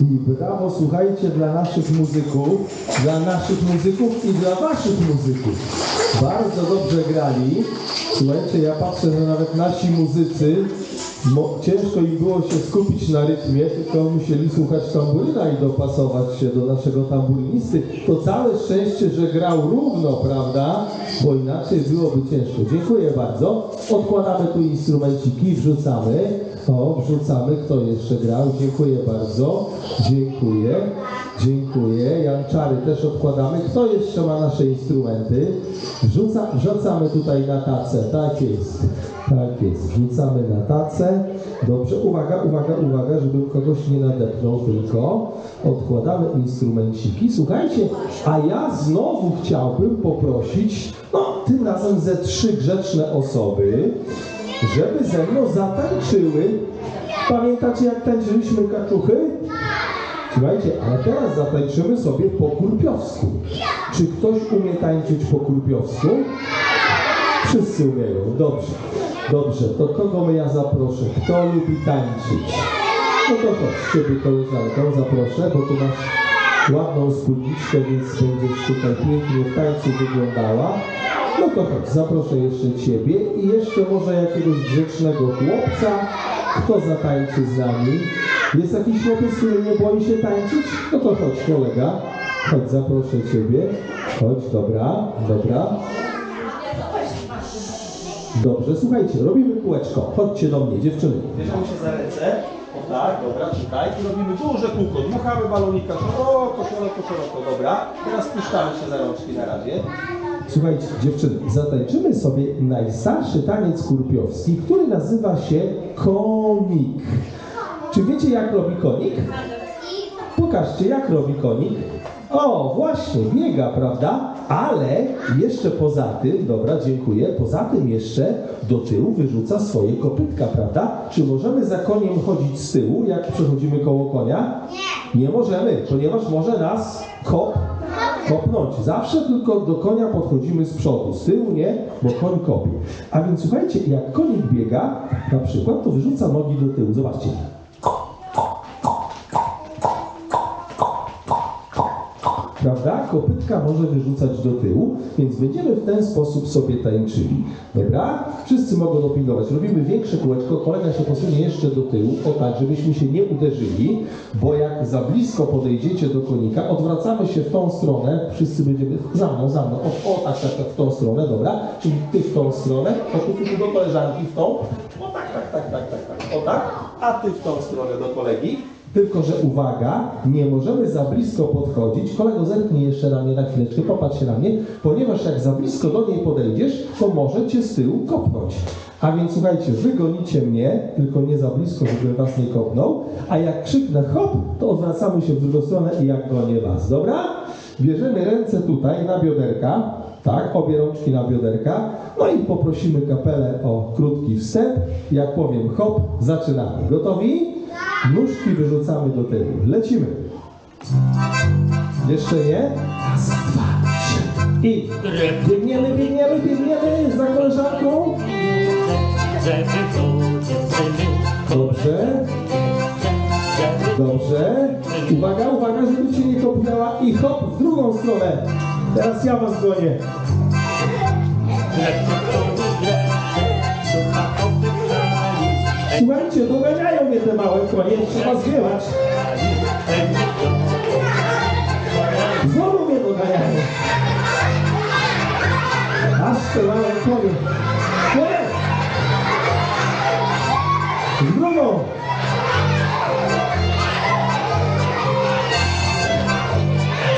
I brawo, słuchajcie, dla naszych muzyków, dla naszych muzyków i dla waszych muzyków. Bardzo dobrze grali. Słuchajcie, ja patrzę, że nawet nasi muzycy, ciężko im było się skupić na rytmie, tylko musieli słuchać tamburyna i dopasować się do naszego tamburynisty. To całe szczęście, że grał równo, prawda? Bo inaczej byłoby ciężko. Dziękuję bardzo. Odkładamy tu instrumenciki, wrzucamy. O, wrzucamy. Kto jeszcze grał? Dziękuję bardzo. Dziękuję. Dziękuję. Janczary też odkładamy. Kto jeszcze ma nasze instrumenty? Wrzuca, wrzucamy tutaj na tacę. Tak jest. Tak jest. Wrzucamy na tacę. Dobrze. Uwaga, uwaga, uwaga, żebym kogoś nie nadepnął tylko. Odkładamy instrumenciki. Słuchajcie, a ja znowu chciałbym poprosić, no tym razem ze trzy grzeczne osoby, żeby ze mną zatańczyły. Pamiętacie jak tańczyliśmy kaczuchy? Słuchajcie, ale teraz zatańczymy sobie po kurpiowsku. Czy ktoś umie tańczyć po kurpiowsku? Wszyscy umieją, dobrze. Dobrze, to kogo ja zaproszę? Kto lubi tańczyć? No to chodź, ciebie koleżanką zaproszę, bo tu masz ładną spódniczkę, więc będziesz tutaj pięknie w tańcu wyglądała. No to chodź, zaproszę jeszcze ciebie i jeszcze może jakiegoś grzecznego chłopca. Kto zatańczy z nami? Jest jakiś chłopiec, który nie boi się tańczyć? No to chodź kolega, chodź zaproszę ciebie. Chodź, dobra, dobra. Dobrze, słuchajcie, robimy kółeczko. Chodźcie do mnie, dziewczyny. Bierzemy się za ręce. O tak, dobra, czekaj. I robimy duże kółko. Dmuchamy balonika szeroko, szeroko, szeroko. Dobra. Teraz puszczamy się za rączki na razie. Słuchajcie, dziewczyny, zatańczymy sobie najstarszy taniec kurpiowski, który nazywa się konik. Czy wiecie, jak robi konik? Pokażcie, jak robi konik. O, właśnie, biega, prawda? Ale jeszcze poza tym, dobra, dziękuję, poza tym jeszcze do tyłu wyrzuca swoje kopytka, prawda? Czy możemy za koniem chodzić z tyłu, jak przechodzimy koło konia? Nie. Nie możemy, ponieważ może nas kop kopnąć. Zawsze tylko do konia podchodzimy z przodu, z tyłu nie, bo koń kopie. A więc słuchajcie, jak konik biega, na przykład, to wyrzuca nogi do tyłu. Zobaczcie. Prawda? Kopytka może wyrzucać do tyłu, więc będziemy w ten sposób sobie tańczyli. Dobra? Wszyscy mogą dopingować. Robimy większe kółeczko, kolega się posunie jeszcze do tyłu, o tak, żebyśmy się nie uderzyli, bo jak za blisko podejdziecie do konika, odwracamy się w tą stronę, wszyscy będziemy, za mną, za mną, o, o tak, tak, tak, w tą stronę, dobra? Czyli ty w tą stronę, o tu, do koleżanki w tą, o tak, tak, tak, tak, tak, tak, o tak, a ty w tą stronę do kolegi. Tylko, że uwaga, nie możemy za blisko podchodzić. Kolego, zerknij jeszcze na mnie na chwileczkę, popatrz się na mnie, ponieważ jak za blisko do niej podejdziesz, to może cię z tyłu kopnąć. A więc słuchajcie, wy gonicie mnie, tylko nie za blisko, żeby was nie kopnął, a jak krzyknę hop, to odwracamy się w drugą stronę i jak gonię was, dobra? Bierzemy ręce tutaj na bioderka, tak, obie rączki na bioderka, no i poprosimy kapelę o krótki wstęp. Jak powiem hop, zaczynamy. Gotowi? Nóżki wyrzucamy do tyłu. Lecimy. Jeszcze nie? Raz, dwa, trzy. I biegniemy, biegniemy, biegniemy za koleżanką. Dobrze. Dobrze. Uwaga, uwaga, żeby cię nie kopnęła. I hop, w drugą stronę. Teraz ja was gonię. Słuchajcie, doganiają mnie te małe konie, trzeba zbierać. Znowu mnie doganiają. Aż te małe konie. Drugą.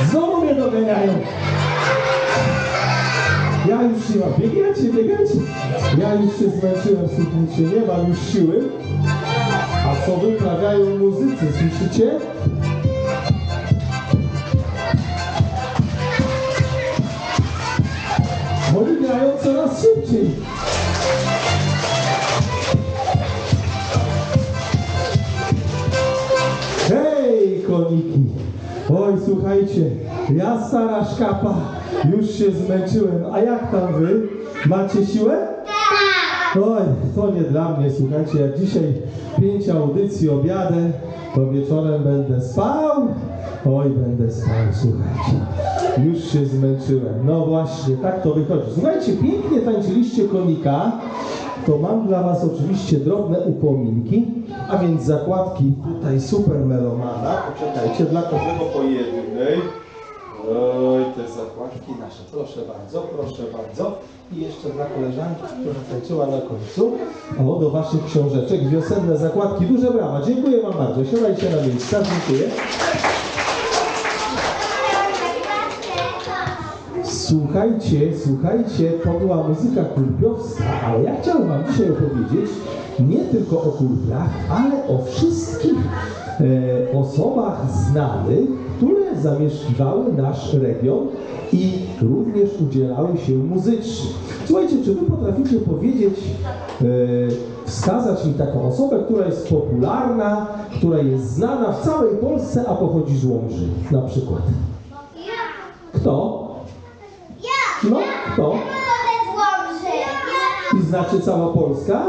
Znowu mnie doganiają. Ja już nie mam. Biegajcie, biegajcie. Ja już się zmęczyłem, słuchajcie, nie mam już siły. Co wyprawiają muzycy, słyszycie? Oni grają coraz szybciej. Hej, koniki! Oj, słuchajcie, ja stara szkapa, już się zmęczyłem. A jak tam wy? Macie siłę? Oj, to nie dla mnie, słuchajcie, jak dzisiaj pięć audycji obiadę, to wieczorem będę spał. Oj, będę spał, słuchajcie. Już się zmęczyłem. No właśnie, tak to wychodzi. Słuchajcie, pięknie tańczyliście konika. To mam dla Was oczywiście drobne upominki, a więc zakładki tutaj super melomana. Poczekajcie, dla każdego po jednej. Oj, te zakładki nasze. Proszę bardzo, proszę bardzo. I jeszcze dla koleżanki, która tańczyła na końcu. O, do Waszych książeczek. Wiosenne zakładki. Duże brawa. Dziękuję Wam bardzo. Siadajcie na miejsca. Dziękuję. Słuchajcie, słuchajcie, to była muzyka kurpiowska, ale ja chciałem Wam dzisiaj opowiedzieć nie tylko o kurpiach, ale o wszystkich e, osobach znanych, które zamieszkiwały nasz region i również udzielały się muzycznie. Słuchajcie, czy Wy potraficie powiedzieć, e, wskazać mi taką osobę, która jest popularna, która jest znana w całej Polsce, a pochodzi z Łomży na przykład? Kto? No, kto? I znacie cała Polska?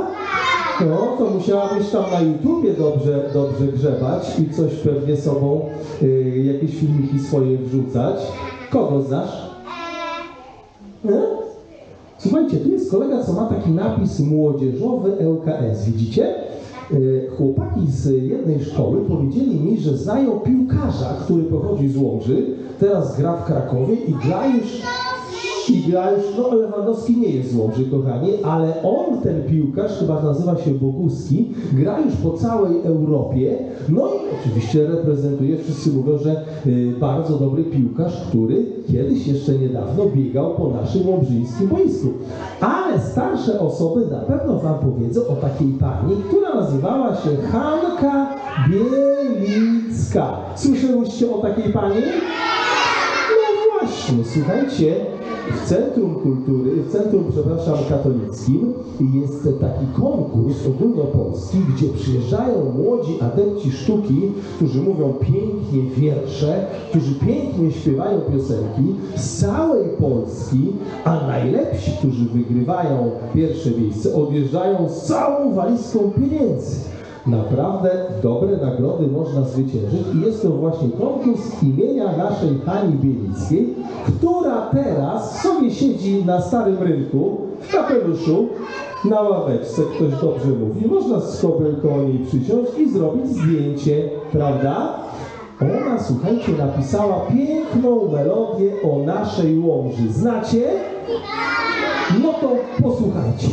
No, to musiałabyś tam na YouTubie dobrze, dobrze grzebać i coś pewnie sobą, y, jakieś filmiki swoje wrzucać. Kogo znasz? E? Słuchajcie, tu jest kolega, co ma taki napis młodzieżowy LKS, widzicie? Y, Chłopaki z jednej szkoły powiedzieli mi, że znają piłkarza, który pochodzi z Łomży, teraz gra w Krakowie i gra już już, no Lewandowski nie jest Łomży, kochani, ale on, ten piłkarz, chyba nazywa się Boguski, gra już po całej Europie, no i oczywiście reprezentuje, wszyscy mówią, że y, bardzo dobry piłkarz, który kiedyś jeszcze niedawno biegał po naszym łomżyńskim boisku. Ale starsze osoby na pewno Wam powiedzą o takiej pani, która nazywała się Hanka Bielicka. Słyszałyście o takiej pani? Właśnie, słuchajcie, w Centrum Kultury, w Centrum, przepraszam, Katolickim jest taki konkurs ogólnopolski, gdzie przyjeżdżają młodzi adepci sztuki, którzy mówią pięknie wiersze, którzy pięknie śpiewają piosenki z całej Polski, a najlepsi, którzy wygrywają pierwsze miejsce, odjeżdżają z całą walizką pieniędzy. Naprawdę dobre nagrody można zwyciężyć i jest to właśnie konkurs imienia naszej Hani Bielickiej, która teraz sobie siedzi na starym rynku w kapeluszu na ławeczce, ktoś dobrze mówi. Można sobie koło niej przysiąść i zrobić zdjęcie, prawda? Ona, słuchajcie, napisała piękną melodię o naszej Łomży. Znacie? No to posłuchajcie.